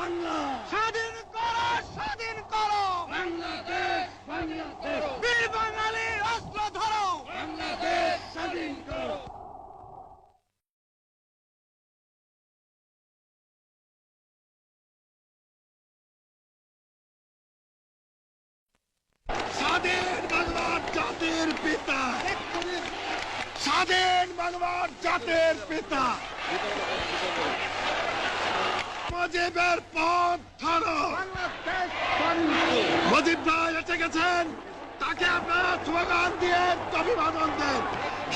বাংলা। স্বাধীন করো স্বাধীন করো। বাংলাদেশ বাংলাদেশ। বীর বাঙালি অস্ত্র ধরো। বাংলাদেশ স্বাধীন করো। স্বাধীন বাংলার জাতির পিতা। স্বাধীন বাংলার জাতির পিতা। মুজিবের পথ ধরো। মুজিব ভাই এসে গেছেন। তাকে আপনারা স্লোগান দিয়ে অভিবাদন দেন।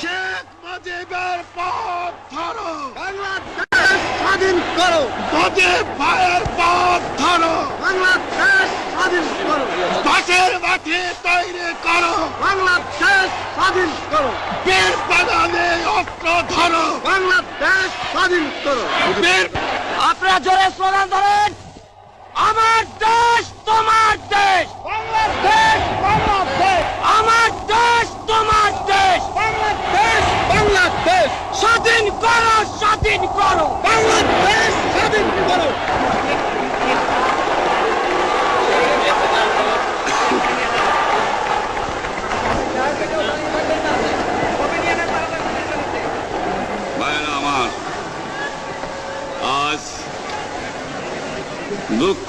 শেখ মুজিবের পথ ধরো। বাংলাদেশ স্বাধীন করো। মুজিব ভাইয়ের পথ ধরো। বাংলাদেশ স্বাধীন করো। বাসের মাঠে তৈরি করো। বাংলাদেশ স্বাধীন করো। বীর বাঙালি অস্ত্র ধরো। বাংলাদেশ স্বাধীন করো। বীর আপনারা জোরে স্লোগান ধরেন। আমার দেশ তোমার দেশ। বাংলাদেশ বাংলাদেশ আমার দেশ তোমার দেশ। বাংলাদেশ বাংলাদেশ স্বাধীন করো স্বাধীন করো। বাংলাদেশ স্বাধীন করো ভাইয়েরা আমার আজ দুঃখ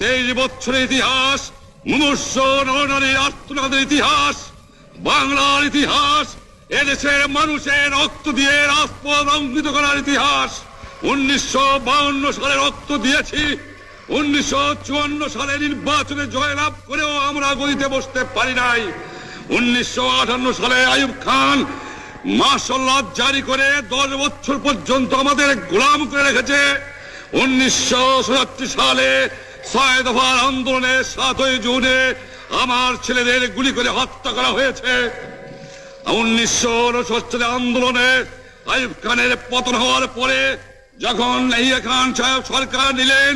তেইশ বছরের ইতিহাস মুমূর্ষ নরনারীর আত্মনাদের ইতিহাস, বাংলার ইতিহাস, এদেশের মানুষের রক্ত দিয়ে রাজপথ অঙ্কিত করার ইতিহাস। উনিশশো সালে রক্ত দিয়েছি, উনিশশো চুয়ান্ন সালে নির্বাচনে জয়লাভ করেও আমরা গদিতে বসতে পারি নাই। উনিশশো আটান্ন সালে আয়ুব খান মার্শাল্লাহ জারি করে দশ বছর পর্যন্ত আমাদের গোলাম করে রেখেছে। উনিশশো সালে ছয় দফার আন্দোলনে সাতই জুনে আমার ছেলেদের গুলি করে হত্যা করা হয়েছে। উনিশশো সালে আন্দোলনে আইব খানের পতন হওয়ার পরে যখন ইয়া খান সাহেব সরকার নিলেন,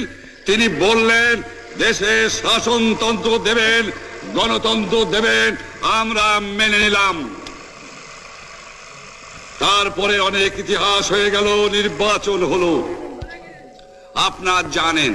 তিনি বললেন, দেশে শাসনতন্ত্র দেবেন, গণতন্ত্র দেবেন, আমরা মেনে নিলাম। তারপরে অনেক ইতিহাস হয়ে গেল, নির্বাচন হলো। আপনার জানেন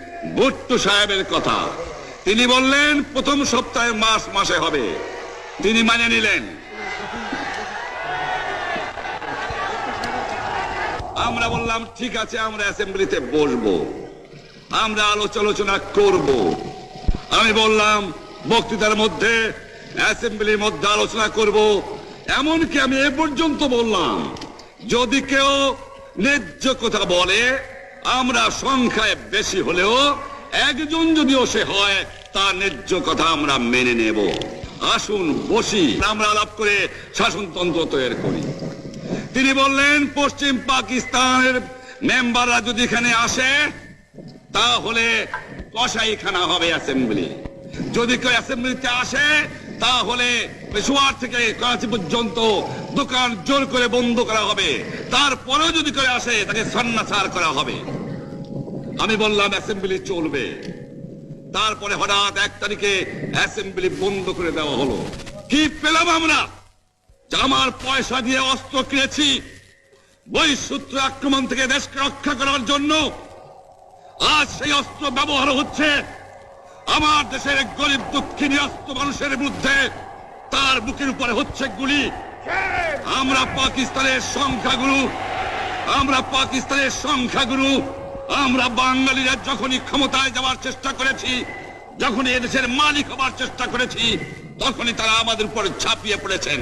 ভুট্টো সাহেবের কথা। তিনি বললেন, প্রথম সপ্তাহে মাস মাসে হবে। তিনি মানে নিলেন। আমরা বললাম, ঠিক আছে, আমরা অ্যাসেম্বলিতে বসবো। আমরা আলোচনা করব। আমি বললাম, বক্তৃতার মধ্যে অ্যাসেম্বলির মধ্যে আলোচনা করব। এমনকি আমি এ পর্যন্ত বললাম, যদি কেউ ন্যায্য কথা বলে আমরা সংখ্যায় বেশি হলেও একজন যদিও সে হয়, তার ন্যায্য কথা আমরা মেনে নেব। আসুন বসি, আমরা আলাপ করে শাসনতন্ত্র তৈরি করি। তিনি বললেন, পশ্চিম পাকিস্তানের মেম্বাররা যদি এখানে আসে, তাহলে কসাইখানা হবে অ্যাসেম্বলি। যদি কেউ অ্যাসেম্বলিতে আসে, তাহলে পেশোয়ার থেকে করাচি পর্যন্ত দোকান জোর করে বন্ধ করা হবে। তারপরেও যদি কেউ আসে, তাকে সন্ন্যাসার করা হবে। আমি বললাম, অ্যাসেম্বলি চলবে। তারপরে হঠাৎ এক তারিখে অ্যাসেম্বলি বন্ধ করে দেওয়া হলো। কি পেলাম আমরা? আমার পয়সা দিয়ে অস্ত্র কিনেছি, বহিঃশত্রু আক্রমণ থেকে দেশকে রক্ষা করার জন্য। আজ সেই অস্ত্র ব্যবহার হচ্ছে। আমার দেশের গরিব দুঃখী নিরস্ত মানুষের বিরুদ্ধে তার বুকের উপরে হচ্ছে গুলি। আমরা পাকিস্তানের সংখ্যাগুরু, আমরা পাকিস্তানের সংখ্যাগুরু, আমরা বাঙালিরা যখনই ক্ষমতায় যাওয়ার চেষ্টা করেছি, যখনই এদেশের মালিক হবার চেষ্টা করেছি, তখনই তারা আমাদের উপর ঝাঁপিয়ে পড়েছেন।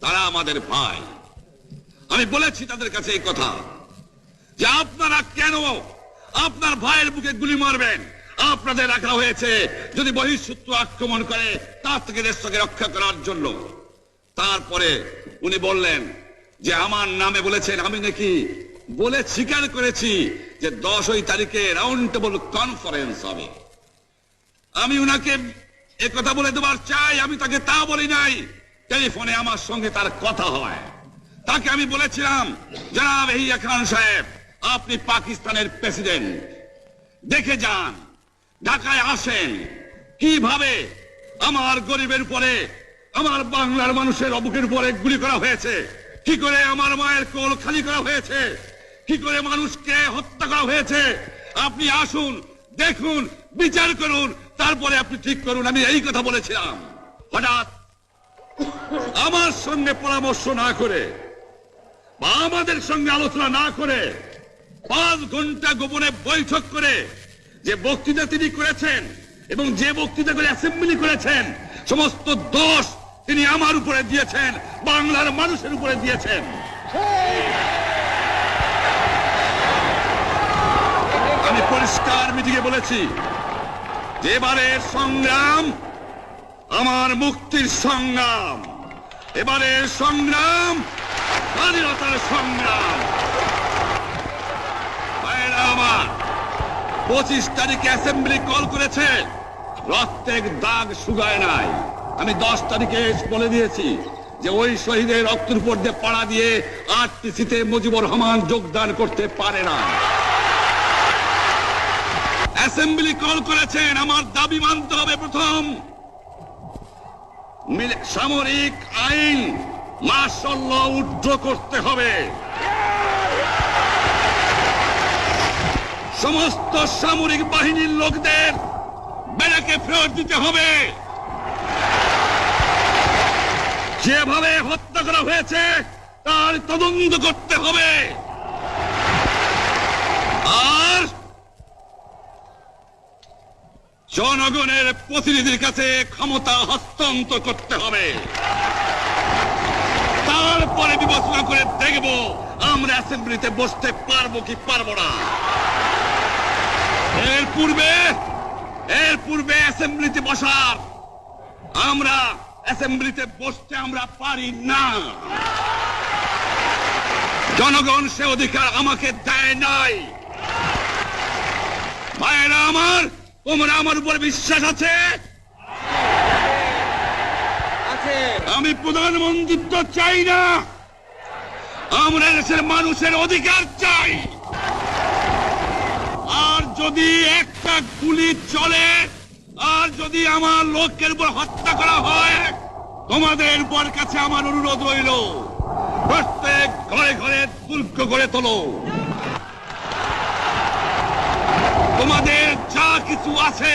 তারা আমাদের ভাই। আমি বলেছি তাদের কাছে এই কথা, যে আপনারা কেন আপনার ভাইয়ের বুকে গুলি মারবেন? আপনাদের রাখা হয়েছে যদি বহিঃশত্রু আক্রমণ করে, তার থেকে দেশটাকে রক্ষা করার জন্য। তারপরে উনি বললেন যে আমার নামে বলেছেন, আমি নাকি বলে স্বীকার করেছি যে দশই তারিখে রাউন্ড টেবল কনফারেন্স হবে। আমি উনাকে কথা বলে দেবার চাই, আমি তাকে তা বলি নাই। টেলিফোনে আমার সঙ্গে তার কথা হয়। তাকে আমি বলেছিলাম, জনাব হিয়া খান সাহেব, আপনি পাকিস্তানের প্রেসিডেন্ট দেখে যান, ঢাকায় আসেন। কীভাবে আমার গরিবের উপরে আমার বাংলার মানুষের অবুকের উপরে গুলি করা হয়েছে। কি করে আমার মায়ের কোল খালি করা হয়েছে? কি করে মানুষকে হত্যা করা হয়েছে? আপনি আসুন, দেখুন, বিচার করুন, তারপরে আপনি ঠিক করুন, আমি এই কথা বলেছিলাম। হঠাৎ আমার সঙ্গে পরামর্শ না করে বা আমাদের সঙ্গে আলোচনা না করে পাঁচ ঘণ্টা গোপনে বৈঠক করে যে বক্তৃতা তিনি করেছেন এবং যে বক্তৃতা করে অ্যাসেম্বলি করেছেন, সমস্ত দোষ তিনি আমার উপরে দিয়েছেন, বাংলার মানুষের উপরে দিয়েছেন। আমি পরিষ্কার মিটিংয়ে বলেছি, এবারের সংগ্রাম আমার মুক্তির সংগ্রাম। এবারের সংগ্রাম স্বাধীনতার সংগ্রাম। আমার, পঁচিশ তারিখে অ্যাসেম্বলি কল করেছে প্রত্যেক দাগ শুকায় নাই। আমি দশ তারিখে বলে দিয়েছি যে ওই শহীদের রক্তের উপর দিয়ে পাড়া দিয়ে আরটিসিতে মুজিবুর রহমান যোগদান করতে পারে না। অ্যাসেম্বলি কল করেছেন, আমার দাবি মানতে হবে প্রথম। সামরিক আইন মার্শাল উদ্ধ করতে হবে। সমস্ত সামরিক বাহিনীর লোকদের বেড়াকে ফেরত দিতে হবে। যেভাবে হত্যা করা হয়েছে, তার তদন্ত করতে হবে। আর জনগণের প্রতিনিধির কাছে ক্ষমতা হস্তান্তর করতে হবে। তারপরে বিবেচনা করে দেখব আমরা অ্যাসেম্বলিতে বসতে পারব কি পারব না। এর পূর্বে এর পূর্বে অ্যাসেম্বলিতে বসার আমরা অ্যাসেম্বলিতে বসতে আমরা পারি না। জনগণ সে অধিকার আমাকে দেয় নাই। ভাইয়েরা আমার তোমরা আমার উপর বিশ্বাস আছে। আমি প্রধানমন্ত্রিত্ব চাই না। আমরা দেশের মানুষের অধিকার চাই। আর যদি একটা গুলি চলে আর যদি আমার লোকের উপর হত্যা করা হয়, তোমাদের উপর কাছে আমার অনুরোধ রইল, প্রত্যেক ঘরে ঘরে তুল্ক করে তোলো। তোমাদের যা কিছু আছে